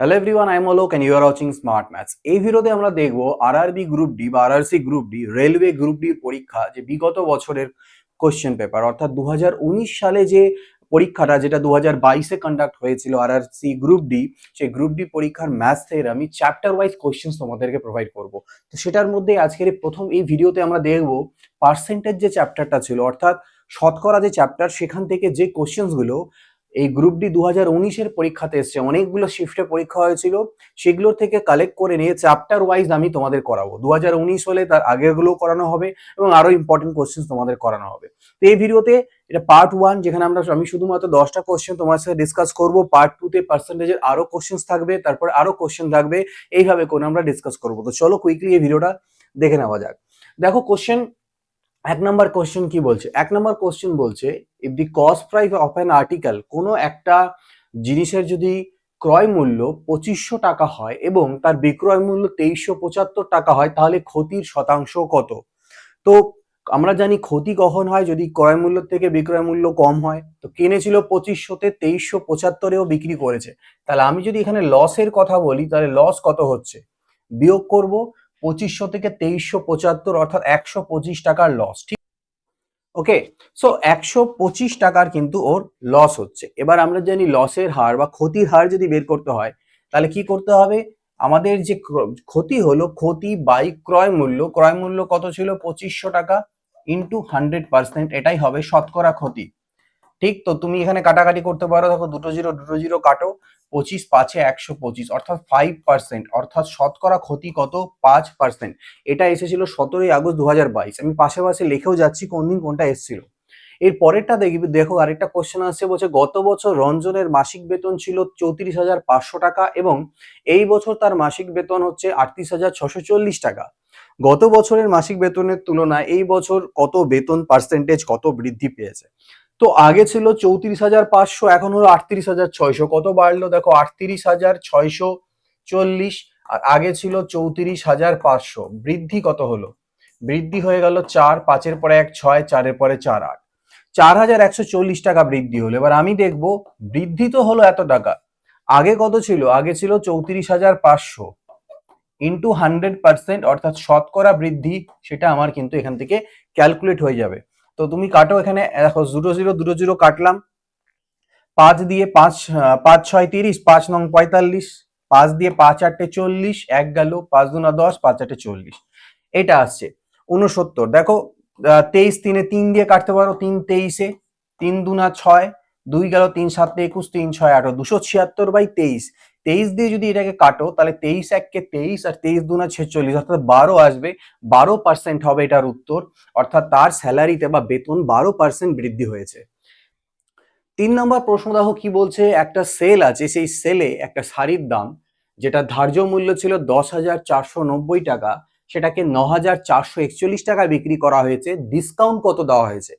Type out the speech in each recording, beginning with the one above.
Hello everyone I am Alok and you are watching smart maths এই ভিডিওতে আমরা দেখব আরআরবি গ্রুপ ডি বা RRC group D railway group D পরীক্ষা, যে বিগত বছরের কোশ্চেন পেপার অর্থাৎ দু সালে যে পরীক্ষাটা, যেটা দু হাজার বাইশে কন্ডাক্ট হয়েছিল আরআরসি গ্রুপ ডি সেই গ্রুপ ডি পরীক্ষার ম্যাথ থেকে আমি চ্যাপ্টার ওয়াইজ কোশ্চেন তোমাদেরকে প্রোভাইড করব। তো সেটার মধ্যে আজকের প্রথম এই ভিডিওতে আমরা দেখব পার্সেন্টেজ যে চ্যাপ্টারটা ছিল, অর্থাৎ শতকরা যে চ্যাপ্টার সেখান থেকে যে কোশ্চেন্সগুলো এই গ্রুপ ডি দু হাজার উনিশের পরীক্ষাতে এসছে। অনেকগুলো শিফটে পরীক্ষা হয়েছিল। সেগুলোর থেকে কালেক্ট করে নিয়ে চ্যাপ্টার ওয়াইজ আমি তোমাদের করাবো। দু হাজার উনিশ হলে তার আগেরগুলো করানো হবে এবং আরও ইম্পর্টেন্ট কোশ্চেন তোমাদের করানো হবে। তো এই ভিডিওতে এটা পার্ট ওয়ান যেখানে আমরা আমি শুধুমাত্র দশটা কোশ্চেন তোমার সাথে ডিসকাস করব। পার্ট টু তে পার্সেন্টেজের আরও কোশ্চেন থাকবে, তারপর আরও কোশ্চেন থাকবে। এইভাবে করে আমরা ডিসকাস করব। তো চলো কুইকলি এই ভিডিওটা দেখে নেওয়া যাক। দেখো কোশ্চেন এক নম্বর কোশ্চেন কি বলছে? এক নম্বর কোশ্চেন বলছে if the cost price of an article কোনো একটা জিনিসের যদি ক্রয় মূল্য পঁচিশশো টাকা হয় এবং তার বিক্রয় মূল্য তেইশশো পঁচাত্তর টাকা হয়, তাহলে ক্ষতির শতাংশ কত? তো আমরা জানি ক্ষতি কখন হয় যদি ক্রয় মূল্য থেকে বিক্রয় মূল্য কম হয়। তো কিনেছিল পঁচিশশোতে তেইশশো পঁচাত্তরেও বিক্রি করেছে। তাহলে আমি যদি এখানে লসের কথা বলি, তাহলে লস কত হচ্ছে? বিয়োগ করব পঁচিশশো থেকে তেইশশো পঁচাত্তর, অর্থাৎ একশো পঁচিশ টাকার লস ঠিক? ওকে সো একশো পঁচিশ টাকার কিন্তু ওর লস হচ্ছে। এবার আমরা জানি লসের হার বা ক্ষতির হার যদি বের করতে হয়, তাহলে কি করতে হবে? আমাদের যে ক্ষতি হলো ক্ষতি বাই ক্রয় মূল্য। ক্রয় মূল্য কত ছিল? পঁচিশশো টাকা ইন্টু হান্ড্রেড পার্সেন্ট এটাই হবে শতকরা ক্ষতি। ঠিক? তো তুমি এখানে কাটাকাটি করতে পারো। দেখো, দুটো জিরো দুটো জিরো কাটো। পঁচিশ পাঁচে একশো পঁচিশ, অর্থাৎ ফাইভ পার্সেন্ট অর্থাৎ শতকরা ক্ষতি কত? পাঁচ পার্সেন্ট এটা এসেছিল সতেরোই আগস্ট দু হাজার বাইশ। আমি পাশে পাশে লিখেও যাচ্ছি কোন দিন কোনটা এসেছিল। এর পরেরটা দেখবি দেখো আরেকটা কোশ্চেন আসছে, বলছে গত বছর রঞ্জনের মাসিক বেতন ছিল চৌত্রিশ হাজার পাঁচশো টাকা এবং এই বছর তার মাসিক বেতন হচ্ছে আটত্রিশ হাজার ছশো চল্লিশ টাকা। গত বছরের মাসিক বেতনের তুলনায় এই বছর কত বেতন পার্সেন্টেজ কত বৃদ্ধি পেয়েছে? তো আগে ছিল চৌত্রিশ হাজার পাঁচশো, এখন হলো আটত্রিশ হাজার ছয়শো। কত বাড়লো? দেখো, আটত্রিশ হাজার ছয়শো চল্লিশ, আর আগে ছিল চৌত্রিশ হাজার পাঁচশো। বৃদ্ধি কত হলো? বৃদ্ধি হয়ে গেল চার, পাঁচের পরে এক, ছয়, চারের পরে চার, আট। চার হাজার একশো চল্লিশ টাকা বৃদ্ধি হলো। এবার আমি দেখব, বৃদ্ধি তো হলো এত টাকা। আগে কত ছিল? আগে ছিল চৌত্রিশ হাজার পাঁচশো। ইন্টু হান্ড্রেড পার্সেন্ট অর্থাৎ শতকরা বৃদ্ধি, সেটা আমার কিন্তু এখান থেকে ক্যালকুলেট হয়ে যাবে। তো তুমি কাটো এখানে দেখো দুটো জিরো দুটো জিরো কাটলাম। পাঁচ দিয়ে পাঁচ পাঁচ ছয় তিরিশ, পাঁচ নং পঁয়তাল্লিশ, পাঁচ দিয়ে পাঁচ আটটে চল্লিশ, এক গেল পাঁচ দুনা দশ, পাঁচ আটে চল্লিশ। এটা আসছে। উনসত্তর দেখো তেইশ তিনে তিন দিয়ে কাটতে পারো, তিন তেইশে, তিন দুনা ছয় দুই গেল তিন সাতে একুশ, তিন ছয় আঠারো, দুশো ছিয়াত্তর বাই তেইশ। তেইশ দিয়ে যদি এটাকে কাটো, তাহলে তেইশ এককে তেইশ আর তেইশ দুনা ছেচল্লিশ, অর্থাৎ বারো আসবে। বারো পার্সেন্ট হবে এটার উত্তর, অর্থাৎ তার স্যালারিতে বা বেতন বারো পার্সেন্ট বৃদ্ধি হয়েছে। তিন নম্বর প্রশ্ন দেখো কি বলছে? একটা সেল আছে, সেই সেলে একটা শাড়ির দাম, যেটা ধার্য মূল্য ছিল দশ হাজার চারশো নব্বই টাকা, সেটাকে ন হাজার চারশো একচল্লিশ টাকায় বিক্রি করা হয়েছে। ডিসকাউন্ট কত দেওয়া হয়েছে?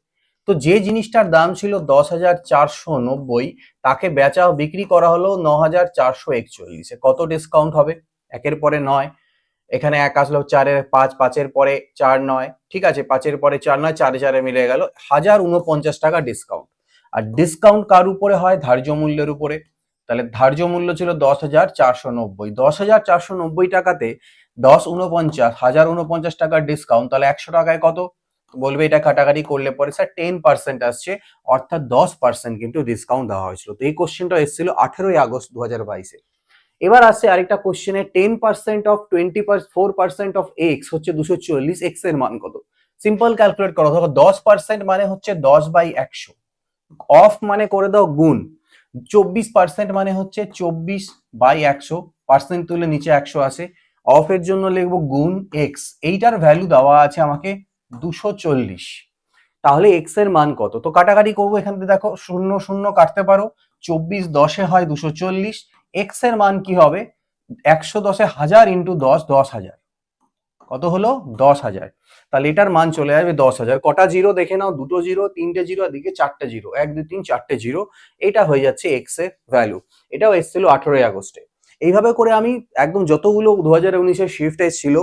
তো যে জিনিসটার দাম ছিল দশ হাজার চারশো নব্বই, তাকে বেচা বিক্রি করা হলো ন হাজার চারশো একচল্লিশে। কত ডিসকাউন্ট হবে? একের পরে নয়, এখানে এক আসলো চারের পাঁচ, পাঁচের পরে চার নয়, ঠিক আছে, পাঁচের পরে চার নয়, চারে চারে মিলে গেল হাজার উনপঞ্চাশ টাকা ডিসকাউন্ট আর ডিসকাউন্ট কার উপরে হয়? ধার্য মূল্যের উপরে। তাহলে ধার্য মূল্য ছিল দশ হাজার চারশো নব্বই। দশ হাজার চারশো নব্বই টাকাতে দশ উনপঞ্চাশ, হাজার উনপঞ্চাশ টাকার ডিসকাউন্ট তাহলে একশো টাকায় কত? বলবে এটা কাটাকাটি করলে পরে স্যার টেন পার্সেন্ট আসছে, অর্থাৎ দশ পার্সেন্ট কিন্তু ডিসকাউন্ট দেওয়া হয়েছিল। তো এই কোশ্চেনটা এসেছিল আঠেরোই আগস্ট দু হাজার বাইশে। এবার আসছে আরেকটা কোশ্চেনে ten percent of twenty four percent of X হচ্ছে দুশো চল্লিশ এক্সের মান কত? সিম্পল ক্যালকুলেট করো দেখো দশ পার্সেন্ট মানে হচ্ছে দশ বাই একশো। অফ মানে করে দাও গুণ। চব্বিশ পার্সেন্ট মানে হচ্ছে চব্বিশ বাই একশো পার্সেন্ট তুলে নিচে একশো আসে। অফ এর জন্য লিখব গুণ এক্স এইটার ভ্যালু দেওয়া আছে আমাকে দুশো চল্লিশ। তাহলে এক্সের মান কত? তো কাটাকাটি করব এখান থেকে, দেখো, শূন্য শূন্য কাটতে পারো। চব্বিশ দশে হয় দুশো চল্লিশ। এক্সের মান কি হবে? একশো দশে হাজার ইন্টু দশ দশ হাজার। কত হলো? দশ হাজার। তাহলে এটার মান চলে আসবে দশ হাজার। কটা জিরো দেখে নাও, দুটো জিরো, তিনটে জিরো দিকে চারটে জিরো। এক, দুই, তিন, চারটে জিরো। এটা হয়ে যাচ্ছে এক্সের ভ্যালু এটাও এসেছিল আঠেরোই আগস্টে। এইভাবে করে আমি একদম যতগুলো দু হাজার উনিশের শিফট এসেছিল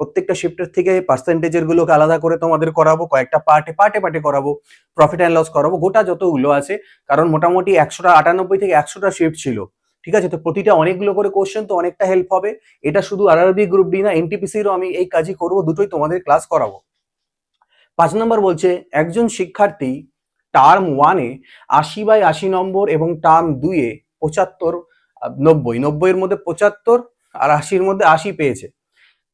প্রত্যেকটা শিফটের থেকে পার্সেন্টেজের গুলোকে আলাদা করে তোমাদের করাবো, কয়েকটা পার্টে পার্টে পার্টে করাবো প্রফিট অ্যান্ড লস করাবো, গোটা যতগুলো আছে, কারণ মোটামুটি একশোটা, আটানব্বই থেকে একশোটা শিফট ছিল, ঠিক আছে? তো প্রতিটা অনেকগুলো করে কোশ্চেন তো অনেকটা হেল্প হবে। এটা শুধু আরআরবি গ্রুপ ডি না এনটিপিসিরও আমি এই কাজই করব, দুটোই তোমাদের ক্লাস করাবো। পাঁচ নম্বর বলছে, একজন শিক্ষার্থী টার্ম ওয়ানে আশি বাই আশি নম্বর এবং টার্ম দুইয়ে পঁচাত্তর নব্বই, নব্বইয়ের মধ্যে পঁচাত্তর আর আশির মধ্যে আশি পেয়েছে।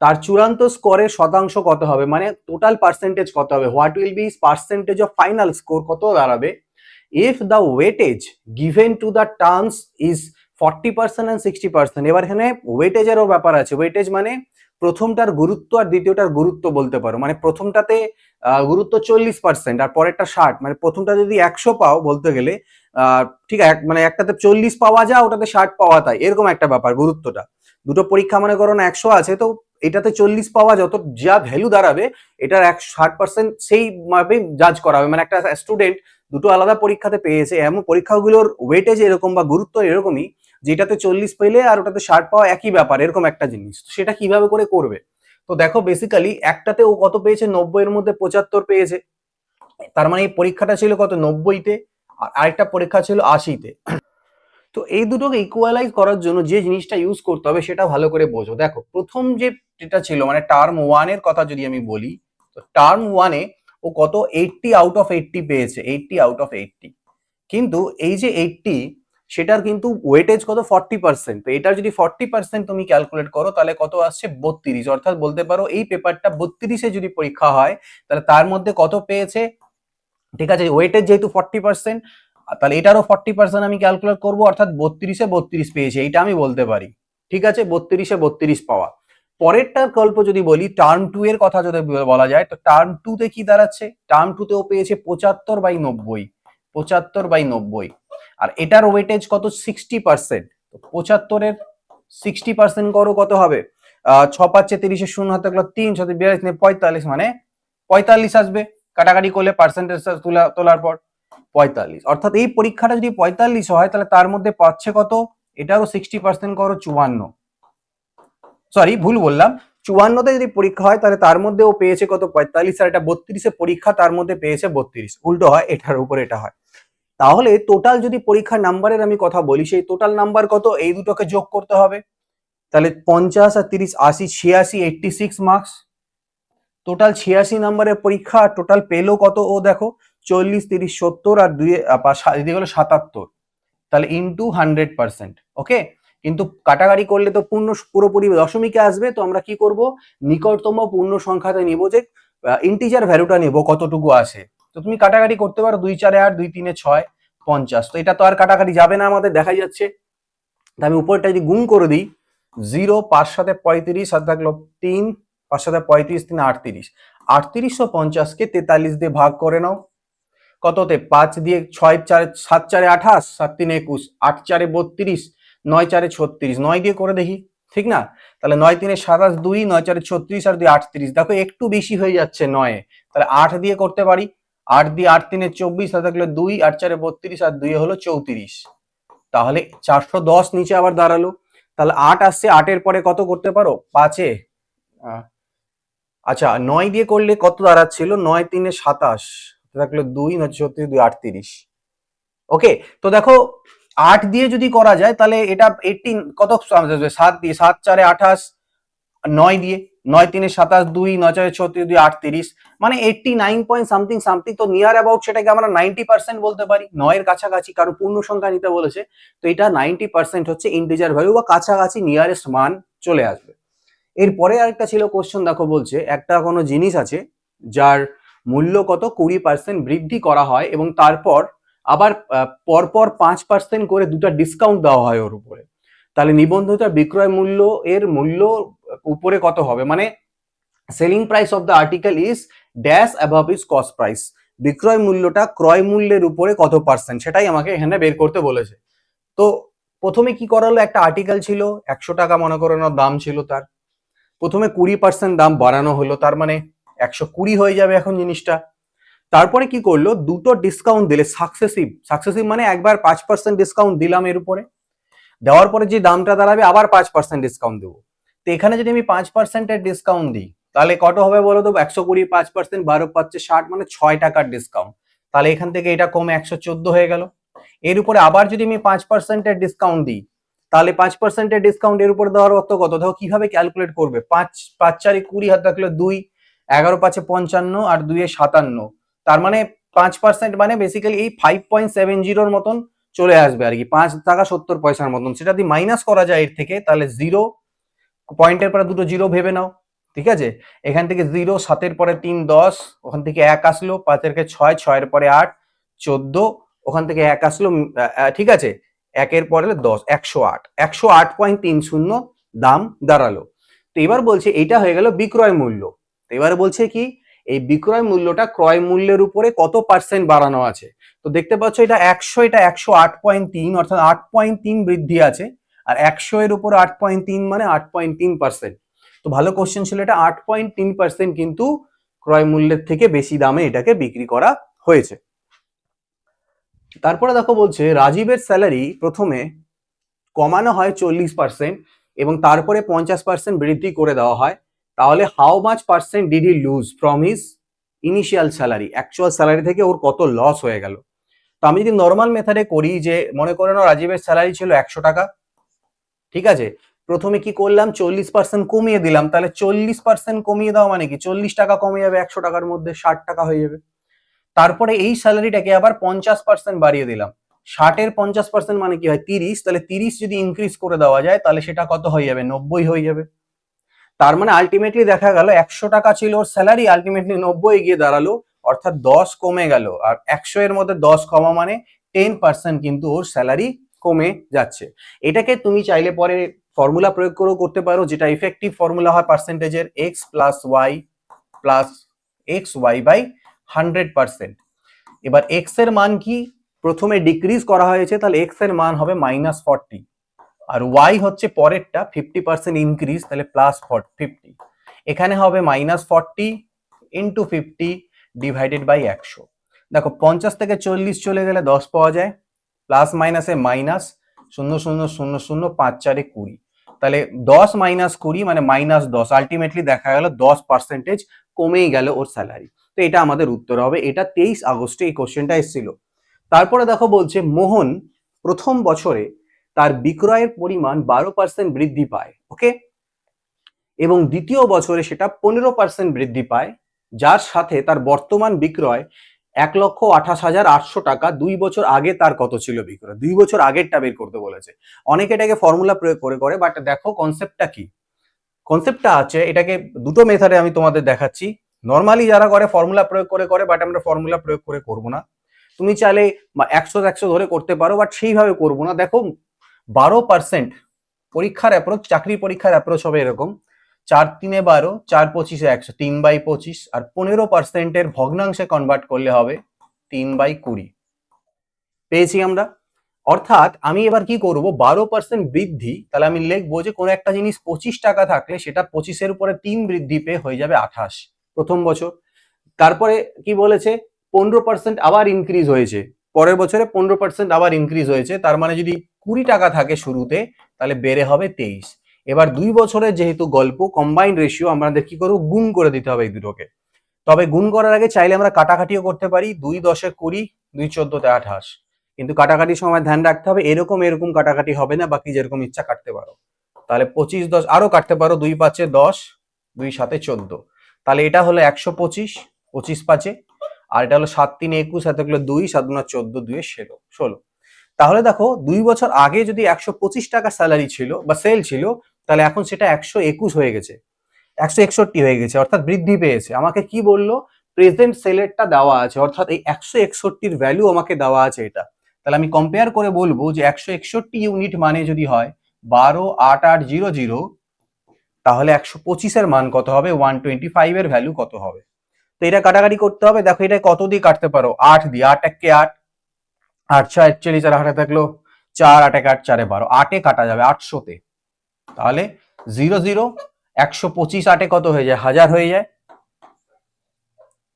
তার চূড়ান্ত স্কোরের শতাংশ কত হবে? মানে টোটাল পার্সেন্টেজ কত হবে? What will be percentage of final score কত দাঁড়াবে? If the weightage given to the terms is forty percent and sixty percent এবার এখানে ওয়েটেজেরও ব্যাপার আছে। ওয়েটেজ মানে প্রথমটার গুরুত্ব আর দ্বিতীয়টার গুরুত্ব বলতে পারো। মানে প্রথমটাতে গুরুত্ব চল্লিশ পার্সেন্ট আর পরেরটা ষাট মানে প্রথমটা যদি একশো পাও বলতে গেলে ঠিক আছে মানে একটাতে চল্লিশ পাওয়া যায়, ওটাতে ষাট পাওয়া যায়। এরকম একটা ব্যাপার গুরুত্বটা। দুটো পরীক্ষা মনে করো না একশো আছে, তো এটাতে চল্লিশ পাওয়া যত, যা ভ্যালু দাঁড়াবে, এটার এক ষাট পার্সেন্ট সেই মাপে জাজ করা হবে। মানে একটা স্টুডেন্ট দুটো আলাদা পরীক্ষাতে পেয়েছে, এমন পরীক্ষাগুলোর ওয়েটেজ এরকম বা গুরুত্ব এরকমই, যেটাতে চল্লিশ পেলে আর ওটাতে ষাট পাওয়া একই ব্যাপার, এরকম একটা জিনিস। সেটা কীভাবে করে করবে? তো দেখো বেসিক্যালি একটাতে ও কত পেয়েছে? নব্বই এর মধ্যে পঁচাত্তর পেয়েছে। তার মানে এই পরীক্ষাটা ছিল কত? নব্বইতে। আর আরেকটা পরীক্ষা ছিল আশিতে। তো এই দুটোকে ইকুয়ালাইজ করার জন্য যে জিনিসটা ইউজ করতে হবে সেটা ভালো করে বোঝো। দেখো, প্রথম যে যেটা ছিল মানে টার্ম ওয়ানের কথা যদি আমি বলি, তো টার্ম ওয়ানে ও কত? এইটটি আউট অফ এইটটি পেয়েছে। এইটটি আউট অফ এইটটি কিন্তু এই যে এইটটি সেটার কিন্তু ওয়েটেজ কত? ফর্টি পার্সেন্ট তো এটার যদি ফর্টি পার্সেন্ট তুমি ক্যালকুলেট করো, তাহলে কত আসছে? বত্রিশ। অর্থাৎ বলতে পারো, এই পেপারটা বত্রিশে যদি পরীক্ষা হয়, তাহলে তার মধ্যে কত পেয়েছে? ঠিক আছে ওয়েটেজ যেহেতু ফর্টি পার্সেন্ট তাহলে এটারও ফর্টি পার্সেন্ট আমি ক্যালকুলেট করব, অর্থাৎ বত্রিশে বত্রিশ পেয়েছে, এইটা আমি বলতে পারি। ঠিক আছে? বত্রিশে বত্রিশ পাওয়া। পরেরটার গল্প যদি বলি টার্ম টু এর কথা যদি বলা যায়, তো টার্ম টু তে কি দাঁড়াচ্ছে? টার্ম টু তেও পেয়েছে পঁচাত্তর বাই নব্বই। পঁচাত্তর বাই নব্বই। আর এটার ওয়েটেজ কত? সিক্সটি পার্সেন্ট পঁচাত্তরের সিক্সটি পার্সেন্ট করো, কত হবে? ছ পাঁচে তিরিশে শূন্য হাতে তিন সাথে বিয়াল্লিশ, পঁয়তাল্লিশ মানে পঁয়তাল্লিশ আসবে। কাটাকাটি করলে পার্সেন্টেজ তোলা, তোলার পর। পঁয়তাল্লিশ। অর্থাৎ এই পরীক্ষাটা যদি পঁয়তাল্লিশ হয়, তাহলে তার মধ্যে পাচ্ছে কত? এটারও সিক্সটি পার্সেন্ট করো, চুয়ান্ন। সরি ভুল বললাম। চুয়ান্নতে যদি পরীক্ষা হয়, তাহলে তার মধ্যে ও পেয়েছে কত? পঁয়তাল্লিশ আর এটা বত্রিশে পরীক্ষা, তার মধ্যে পেয়েছে বত্রিশ। উল্টো হয়, এটার উপরে এটা হয়। তাহলে টোটাল যদি পরীক্ষার নাম্বারের আমি কথা বলি, সেই টোটাল নাম্বার কত? এই দুটোকে যোগ করতে হবে। তাহলে পঞ্চাশ আর তিরিশ, আশি, ছিয়াশি এইটটি সিক্স মার্কস টোটাল ছিয়াশি নাম্বারের পরীক্ষা টোটাল পেল কত? ও দেখো চল্লিশ, তিরিশ, সত্তর আর দুই এদিকে হলো সাতাত্তর। তাহলে ইন্টু হান্ড্রেড পার্সেন্ট ওকে কিন্তু কাটাকাটি করলে তো পূর্ণ পুরোপুরি দশমিকে আসবে, তো আমরা কি করব? নিকটতম পূর্ণ সংখ্যাতে নিব যে ইন্টিজার ভ্যালুটা নেব, কতটুকু আসে তো তুমি কাটাকাটি করতে পারো, দুই চারে আট, দুই তিনে ছয়, পঞ্চাশ। তো এটা তো আর কাটাকাটি যাবে না আমাদের দেখা যাচ্ছে। তা আমি উপরটা যদি গুণ করে দিই জিরো পাঁচ সাথে পঁয়ত্রিশ আর থাকল তিন, পাঁচ সাথে পঁয়ত্রিশ, তিন, আটত্রিশ। আটত্রিশশো পঞ্চাশকে তেতাল্লিশ দিয়ে ভাগ করে নাও। কততে? পাঁচ দিয়ে ছয় চারে, সাত চারে আঠাশ, সাত তিন একুশ, আট চারে বত্রিশ, নয় চারে ছত্রিশ। নয় দিয়ে করে দেখি, ঠিক না? তাহলে নয় তিনে সাতাশ দুই, নয় চারে ছত্রিশ আর দুই আটত্রিশ। দেখো, একটু বেশি হয়ে যাচ্ছে নয়ে। তাহলে আট দিয়ে করতে পারি। আট দিয়ে আট তিনে চব্বিশ আর থাকলে দুই, আট চারে বত্রিশ আর দুই হলো চৌত্রিশ। তাহলে চারশো দশ নিচে আবার দাঁড়াল। তাহলে আট আসছে, আটের পরে কত করতে পারো? পাঁচে? আচ্ছা নয় দিয়ে করলে কত দাঁড়াচ্ছিল? নয় তিনে সাতাশ। থাকল দুই নয় ছত্রিশ দুই আটত্রিশ। ওকে তো দেখো, আট দিয়ে যদি করা যায়, তাহলে এটা এইটিন কত সাত দিয়ে, সাত চারে আঠাশ, নয় দিয়ে, নয় তিনে সাতাশ, দুই, নয় চারে ছত্রিশ দুই আটত্রিশ। মানে eighty nine point something something তো নিয়ার অ্যাবাউট সেটাকে আমরা নাইনটি পার্সেন্ট বলতে পারি। নয়ের কাছাকাছি কারণ পূর্ণ সংখ্যা নিতে বলেছে। তো এটা নাইনটি পার্সেন্ট হচ্ছে ইন্টিজার ভ্যালু বা কাছাকাছি নিয়ারেস্ট মান চলে আসবে। এরপরে আরেকটা ছিল কোশ্চেন দেখো বলছে, একটা কোনো জিনিস আছে যার মূল্য কত কুড়ি পার্সেন্ট বৃদ্ধি করা হয় এবং তারপর আবার পরপর পাঁচ পার্সেন্ট করে দুটো ডিসকাউন্ট দেওয়া হয় ওর উপরে। তাহলে নিবন্ধিত বিক্রয় মূল্য এর মূল্য উপরে কত হবে? মানে selling price of the article is dash above is cost price বিক্রয় মূল্যটা ক্রয় মূল্যের উপরে কত পার্সেন্ট সেটাই আমাকে এখানে বের করতে বলেছে। তো প্রথমে কি করা হলো একটা আর্টিকেল ছিল, একশো টাকা মনে করো না, দাম ছিল তার। প্রথমে কুড়ি পার্সেন্ট দাম বাড়ানো হলো, তার মানে একশো কুড়ি হয়ে যাবে এখন জিনিসটা। তারপরে কি করল? দুটো ডিসকাউন্ট দিলে সাকসেসিভ সাকসেসিভ মানে একবার পাঁচ পার্সেন্ট ডিসকাউন্ট দিলাম এর উপরে। দেওয়ার পরে যে দামটা দাঁড়াবে, আবার পাঁচ পার্সেন্ট ডিসকাউন্ট দেবো। তো এখানে যদি আমি পাঁচ পার্সেন্টের ডিসকাউন্ট দিই, তাহলে কত হবে বলো তো? একশো কুড়ি পাঁচ পার্সেন্ট বারো পাচ্ছে ষাট মানে ছয় টাকার ডিসকাউন্ট তাহলে এখান থেকে এটা কমে একশো চোদ্দ হয়ে গেল। এর উপরে আবার যদি আমি পাঁচ পার্সেন্টের ডিসকাউন্ট দিই, তাহলে পাঁচ পার্সেন্টের ডিসকাউন্ট এর উপর দেওয়ার অর্থ কত? দেখো কীভাবে ক্যালকুলেট করবে? পাঁচ পাঁচ চারি কুড়ি হাত থাকলে দুই এগারো পাঁচে পঞ্চান্ন আর দুইয়ে সাতান্ন। তার মানে পাঁচ পার্সেন্ট মানে বেসিক্যালি এই ফাইভ পয়েন্ট সেভেন জিরোর মতন চলে আসবে আর কি। পাঁচ টাকা সত্তর পয়সার মতন। সেটা যদি মাইনাস করা যায় এর থেকে, তাহলে জিরো পয়েন্টের পরে দুটো জিরো ভেবে নাও, ঠিক আছে? এখান থেকে জিরো সাতের পরে তিন, দশ, ওখান থেকে এক আসলো, পাঁচের কে ছয়, ছয়ের পরে আট, চোদ্দ, ওখান থেকে এক আসলো ঠিক আছে? একের পরে দশ, একশো আট। একশো আট পয়েন্ট তিন শূন্য দাম দাঁড়াল। তো এবার বলছে এইটা হয়ে গেল বিক্রয় মূল্য। তো এবার বলছে কি, এই বিক্রয় মূল্যটা ক্রয় মূল্যের উপরে কত পার্সেন্ট বাড়ানো আছে? তো দেখতে পাচ্ছ এটা একশো এটা একশো আট পয়েন্ট তিন, অর্থাৎ আট পয়েন্ট তিন বৃদ্ধি আছে, আর একশো এর উপর আট পয়েন্ট তিন মানে আট পয়েন্ট তিন পার্সেন্ট তো ভালো কোশ্চেন ছিল এটা, আট পয়েন্ট তিন পার্সেন্ট কিন্তু ক্রয় মূল্যের থেকে বেশি দামে এটাকে বিক্রি করা হয়েছে। তারপরে দেখো বলছে, রাজীবের স্যালারি প্রথমে কমানো হয় চল্লিশ পার্সেন্ট এবং তারপরে পঞ্চাশ পার্সেন্ট বৃদ্ধি করে দেওয়া হয়। তাহলে how much percent did he lose from his initial salary actual salary থেকে ওর কত লস হয়ে গেল? তো আমি যদি নর্মাল মেথডে করি যে, মনে করে নাও রাজীবের স্যালারি ছিল একশো টাকা, ঠিক আছে? প্রথমে কি করলাম? চল্লিশ পার্সেন্ট কমিয়ে দিলাম। তাহলে চল্লিশ পার্সেন্ট কমিয়ে দেওয়া মানে কি? চল্লিশ টাকা কমে যাবে একশো টাকার মধ্যে, ষাট টাকা হয়ে যাবে। তারপরে এই স্যালারিটাকে আবার পঞ্চাশ পার্সেন্ট বাড়িয়ে দিলাম। ষাটের পঞ্চাশ পার্সেন্ট মানে কি হয়? তিরিশ। তাহলে তিরিশ যদি ইনক্রিজ করে দেওয়া যায়, তাহলে সেটা কত হয়ে যাবে? নব্বই হয়ে যাবে। তার মানে আলটিমেটলি দেখা গেল একশো টাকা ছিল ওর স্যালারি আলটিমেটলি নব্বই গিয়ে দাঁড়াল, অর্থাৎ দশ কমে গেল। আর একশো এর মধ্যে দশ কমা মানে টেন পার্সেন্ট কিন্তু ওর স্যালারি কমে যাচ্ছে। এটাকে তুমি চাইলে পরে ফর্মুলা প্রয়োগ করেও করতে পারো, যেটা ইফেক্টিভ ফর্মুলা হয় পার্সেন্টেজের X plus Y plus X Y by hundred percent এবার এক্সের মান কি? প্রথমে ডিক্রিজ করা হয়েছে, তাহলে এক্সের মান হবে মাইনাস ফর্টি আর ওয়াই হচ্ছে পরেরটা ফিফটি পার্সেন্ট ইনক্রিজ তাহলে প্লাস ফিফটি এখানে হবে minus forty into fifty divided by একশো। দেখো, পঞ্চাশ থেকে চল্লিশ চলে গেলে দশ পাওয়া যায় প্লাস মাইনাসে মাইনাস শূন্য শূন্য শূন্য শূন্য, পাঁচ, চারে কুড়ি। তাহলে দশ মাইনাস কুড়ি মানে মাইনাস দশ। আলটিমেটলি দেখা গেল দশ পার্সেন্টেজ কমেই গেল ওর স্যালারি তো এটা আমাদের উত্তর হবে। এটা তেইশ আগস্টে এই কোশ্চেনটা এসেছিল। তারপরে দেখো বলছে, মোহন প্রথম বছরে তার বিক্রয়ের পরিমাণ বারো পার্সেন্ট বৃদ্ধি পায় ওকে এবং দ্বিতীয় বছরে সেটা পনেরো পার্সেন্ট বৃদ্ধি পায়, যার সাথে তার বর্তমান বিক্রয় এক লক্ষ আঠাশ হাজার আটশো টাকা, দুই বছর আগে তার কত ছিল বিক্রয়? দুই বছর আগেরটা বের করতে বলেছে। অনেকে এটাকে ফর্মুলা প্রয়োগ করে করে বাট দেখো কনসেপ্টটা কি? কনসেপ্টটা আছে, এটাকে দুটো মেথডে আমি তোমাদের দেখাচ্ছি। নর্মালি যারা করে ফর্মুলা প্রয়োগ করে করে বাট আমরা ফর্মুলা প্রয়োগ করে করব না। তুমি চাইলে একশো একশো ধরে করতে পারো বাট সেইভাবে করব না। দেখো বারো পার্সেন্ট পরীক্ষার অ্যাপ্রোচ চাকরি পরীক্ষার অ্যাপ্রোচ হবে এরকম। চার তিনে বারো, চার পঁচিশে একশো, তিন বাই পঁচিশ, আর পনেরো পার্সেন্টের ভগ্নাংশে কনভার্ট করলে হবে তিন বাই কুড়ি। পেয়েছি আমরা। অর্থাৎ আমি এবার কি করব? বারো পার্সেন্ট বৃদ্ধি, তাহলে আমি লিখব যে কোনো একটা জিনিস পঁচিশ টাকা থাকলে সেটা পঁচিশের উপরে তিন বৃদ্ধি পেয়ে হয়ে যাবে আঠাশ, প্রথম বছর। তারপরে কি বলেছে? পনেরো পার্সেন্ট আবার ইনক্রিজ হয়েছে। পরের বছরে পনেরো পার্সেন্ট আবার ইনক্রিজ হয়েছে, তার মানে যদি কুড়ি টাকা থাকে শুরুতে, তাহলে বেড়ে হবে তেইশ। এবার দুই বছরের যেহেতু গল্প কম্বাইন্ড রেশিও আমাদের কি করব? গুণ করে দিতে হবে এই দুটোকে। তবে গুণ করার আগে চাইলে আমরা কাটাকাটিও করতে পারি, দুই দশে কুড়ি, দুই চোদ্দতে আঠাশ। কিন্তু কাটাকাটির সময় ধ্যান রাখতে হবে, এরকম এরকম কাটাকাটি হবে না, বাকি যেরকম ইচ্ছা কাটতে পারো। তাহলে পঁচিশ দশ আরও কাটতে পারো, দুই পাঁচে দশ, দুই সাতে চোদ্দ। তাহলে এটা হলো একশো পঁচিশ পঁচিশ পাঁচে আর এটা হলো সাত তিন একুশ সাথে হলো দুই, সাত দুনা চোদ্দ, দুয়ে ষোলো ষোলো। তাহলে দেখো, দুই বছর আগে যদি একশো পঁচিশ টাকা স্যালারি ছিল বা সেল ছিল, তাহলে এখন সেটা একশো একুশ হয়ে গেছে। একশো একষট্টি হয়ে গেছে, অর্থাৎ বৃদ্ধি পেয়েছে। আমাকে কি বলল? প্রেজেন্ট সেলেরটা দেওয়া আছে, অর্থাৎ এই একশো একষট্টির ভ্যালু আমাকে দেওয়া আছে এটা। তাহলে আমি কম্পেয়ার করে বলব যে একশো একষট্টি ইউনিট মানে যদি হয় বারো, আট আট জিরো জিরো তাহলে একশো পঁচিশের মান কত হবে? ওয়ান টোয়েন্টি ফাইভ এর ভ্যালু কত হবে? তো এটা কাটাকাটি করতে হবে। দেখো এটা কত দিয়ে কাটতে পারো? আট দিয়ে। আট এককে আট। আট ছয় একচল্লিশ, আর হাতে থাকল চার। আট এক আট, চারে বারো। আটে কাটা যাবে আটশোতে তাহলে জিরো জিরো, একশো পঁচিশ আটে কত হয়ে যায়? হাজার হয়ে যায়।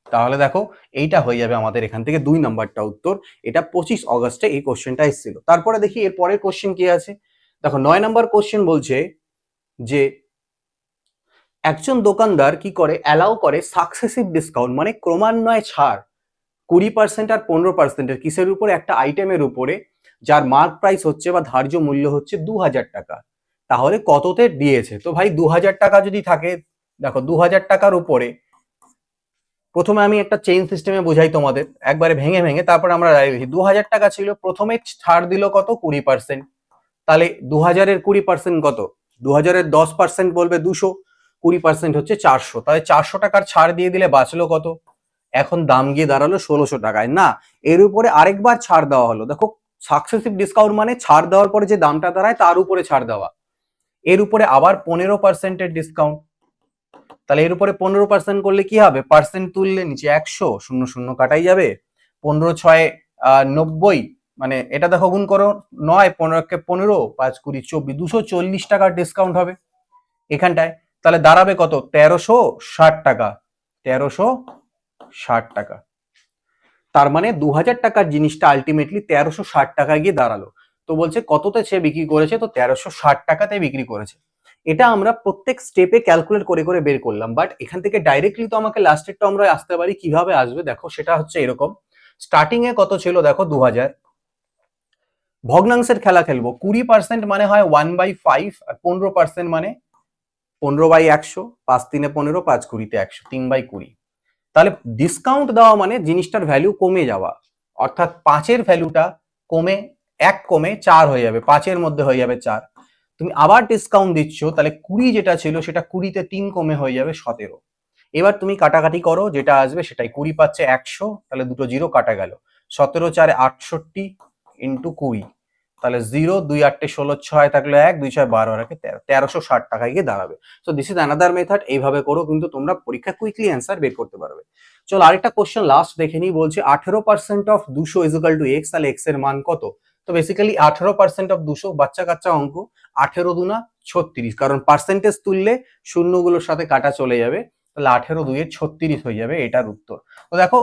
তাহলে দেখো এইটা হয়ে যাবে আমাদের এখান থেকে দুই নাম্বারটা উত্তর। এটা পঁচিশ অগস্টে এই কোশ্চেনটা এসেছিল। তারপরে দেখি এর পরের কোশ্চেন কি আছে? দেখো নয় নাম্বার কোশ্চেন বলছে যে একজন দোকানদার কি করে? অ্যালাউ করে সাকসেসিভ ডিসকাউন্ট মানে ক্রমান্বয়ে ছাড়। কুড়ি পার্সেন্ট আর পনেরো পার্সেন্টের কিসের উপরে? একটা আইটেমের উপরে, যার মার্ক প্রাইস হচ্ছে বা ধার্য মূল্য হচ্ছে দু হাজার টাকা। তাহলে কততে দিয়েছে? তো ভাই দু হাজার টাকা যদি থাকে, দেখো দু হাজার টাকার উপরে, প্রথমে আমি একটা চেইন সিস্টেমে বোঝাই তোমাদের। একবারে ভেঙে ভেঙে তারপরে আমরা রায় দেখি দু হাজার টাকা ছিল, প্রথমে ছাড় দিল কত? কুড়ি পার্সেন্ট তাহলে দু হাজারের কুড়ি পার্সেন্ট কত? দু হাজারের দশ পার্সেন্ট বলবে দুশো। কুড়ি পার্সেন্ট হচ্ছে চারশো। তাহলে চারশো টাকার ছাড় দিয়ে দিলে বাঁচলো কত? এখন দাম গিয়ে দাঁড়াল ষোলোশো টাকায়। না, এর উপরে আরেকবার ছাড় দেওয়া হলো। দেখো সাকসেসিভ ডিসকাউন্ট মানে ছাড় দেওয়ার পরে যে দামটা দাঁড়ায়, তার উপরে ছাড় দেওয়া। এর উপরে আবার পনেরো পার্সেন্টের ডিসকাউন্ট তাহলে এর উপরে পনেরো পার্সেন্ট করলে কি হবে? পার্সেন্ট তুললে নিচে একশো, শূন্য শূন্য কাটাই যাবে। পনেরো, ছয় নব্বই মানে এটা দেখো গুণ করো, নয় পনেরোকে পনেরো, পাঁচ, কুড়ি, চব্বিশ, দুশো চল্লিশ টাকার ডিসকাউন্ট হবে এখানটায়। তাহলে দাঁড়াবে কত? তেরোশো ষাট টাকা। তেরোশো ষাট টাকা। তার মানে দু হাজার টাকার জিনিসটা আলটিমেটলি তেরোশো ষাট টাকায় গিয়ে দাঁড়াল। তো বলছে, কততে সে বিক্রি করেছে? তো তেরোশো ষাট টাকাতে বিক্রি করেছে। এটা আমরা প্রত্যেক স্টেপে ক্যালকুলেট করে করে বের করলাম। বাট এখান থেকে ডাইরেক্টলি তো আমাকে লাস্টের লাস্টেরটা আমরা আসতে পারি। কীভাবে আসবে? দেখো, সেটা হচ্ছে এরকম। স্টার্টিং এ কত ছিল? দেখো, দু হাজার। ভগ্নাংশের খেলা খেলব। কুড়ি পার্সেন্ট মানে হয় ওয়ান বাই ফাইভ আর পনেরো পার্সেন্ট মানে পনেরো বাই একশো, পাঁচ তিনে পনেরো, পাঁচ কুড়িতে একশো, তিন বাই কুড়ি। তাহলে ডিসকাউন্ট দেওয়া মানে জিনিসটার ভ্যালু কমে যাওয়া। অর্থাৎ পাঁচের ভ্যালুটা কমে, এক কমে চার হয়ে যাবে, পাঁচের মধ্যে হয়ে যাবে চার। তুমি আবার ডিসকাউন্ট দিচ্ছ, তাহলে কুড়ি যেটা ছিল সেটা কুড়িতে তিন কমে হয়ে যাবে সতেরো। এবার তুমি কাটাকাটি করো, যেটা আসবে সেটাই। কুড়ি পাচ্ছে একশো, তাহলে দুটো জিরো কাটা গেল। সতেরো চারে আটষট্টি ইন্টু কুড়ি। তাহলে জিরো, দুই আটটে ষোলো, ছয় থাকলে এক, দুই, ছয়, বারো রাখে তেরো। তেরোশো ষাট টাকায় গিয়ে দাঁড়াবে। So this is another method এইভাবে করো, কিন্তু তোমরা পরীক্ষা কুইকলি অ্যান্সার বের করতে পারবে। চলো আরেকটা কোশ্চেন লাস্ট দেখে নিই, বলছে আঠেরো পার্সেন্ট অফ দুশো ইজিক্যাল টু এক্স তাহলে এক্সের মান কত? তো বেসিক্যালি আঠেরো পার্সেন্ট অফ দুশো, বাচ্চা কাচ্চা অঙ্ক, আঠেরো দুনা ছত্রিশ। কারণ পার্সেন্টেজ তুললে শূন্যগুলোর সাথে কাটা চলে যাবে, তাহলে আঠেরো দুইয়ের ছত্রিশ হয়ে যাবে, এটার উত্তর। তো দেখো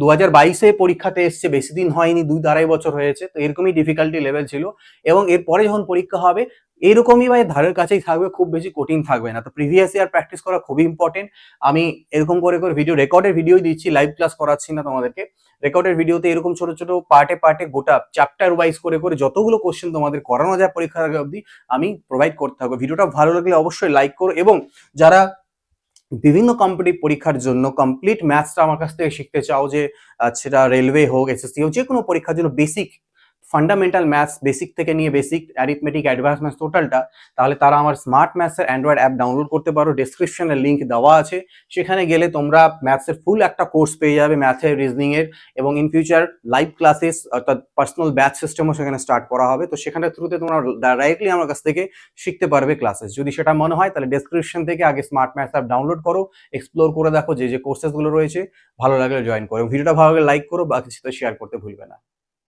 দু হাজার বাইশে পরীক্ষাতে এসছে বেশি দিন হয়নি, দুই আড়াই বছর হয়েছে, তো এরকমই ডিফিকাল্টি লেভেল ছিল এবং এরপরে যখন পরীক্ষা হবে, এরকমই বা ধারের কাছেই থাকবে, খুব বেশি কঠিন থাকবে না। তো প্রিভিয়াস ইয়ার প্র্যাকটিস করা খুবই ইম্পর্টেন্ট আমি এরকম করে করে ভিডিও রেকর্ডের ভিডিওই দিচ্ছি লাইভ ক্লাস করাচ্ছি না তোমাদেরকে। রেকর্ডের ভিডিওতে এরকম ছোট ছোট পার্টে পার্টে গোটা চ্যাপ্টার ওয়াইজ করে করে যতগুলো কোশ্চেন তোমাদের করানো যায় পরীক্ষার আগে অবধি, আমি প্রোভাইড করতে থাকব। ভিডিওটা ভালো লাগলে অবশ্যই লাইক করো এবং যারা বিভিন্ন কম্পিটিভ পরীক্ষার জন্য কমপ্লিট ম্যাথসটা আমার কাছ থেকে শিখতে চাও যে সেটা রেলওয়ে হোক এসএসসি হোক যে কোনো পরীক্ষার জন্য বেসিক ফান্ডামেন্টাল ম্যাথস বেসিক থেকে নিয়ে বেসিক অ্যারিথমেটিক অ্যাডভান্স ম্যাথস টোটালটা তাহলে তারা আমার স্মার্ট ম্যাথসের অ্যান্ড্রয়েড অ্যাপ ডাউনলোড করতে পারো। ডেসক্রিপশনে লিঙ্ক দেওয়া আছে। সেখানে গেলে তোমরা ম্যাথসের ফুল একটা কোর্স পেয়ে যাবে ম্যাথের রিজনিং এর এবং ইন ফিউচার লাইভ ক্লাসেস অর্থাৎ পার্সোনাল ব্যাচ সিস্টেমও সেখানে স্টার্ট করা হবে। তো সেখানে থ্রুতে তোমরা ডাইরেক্টলি আমার কাছ থেকে শিখতে পারবে ক্লাসেস যদি সেটা মনে হয় তাহলে ডেসক্রিপশন থেকে আগে স্মার্ট ম্যাথস অ্যাপ ডাউনলোড করো এক্সপ্লোর করে দেখো যে যে কোর্সেসগুলো রয়েছে, ভালো লাগলে জয়েন করো। ভিডিওটা ভালো লাগলে লাইক করো, বাকি সাথে শেয়ার করতে ভুলবে না।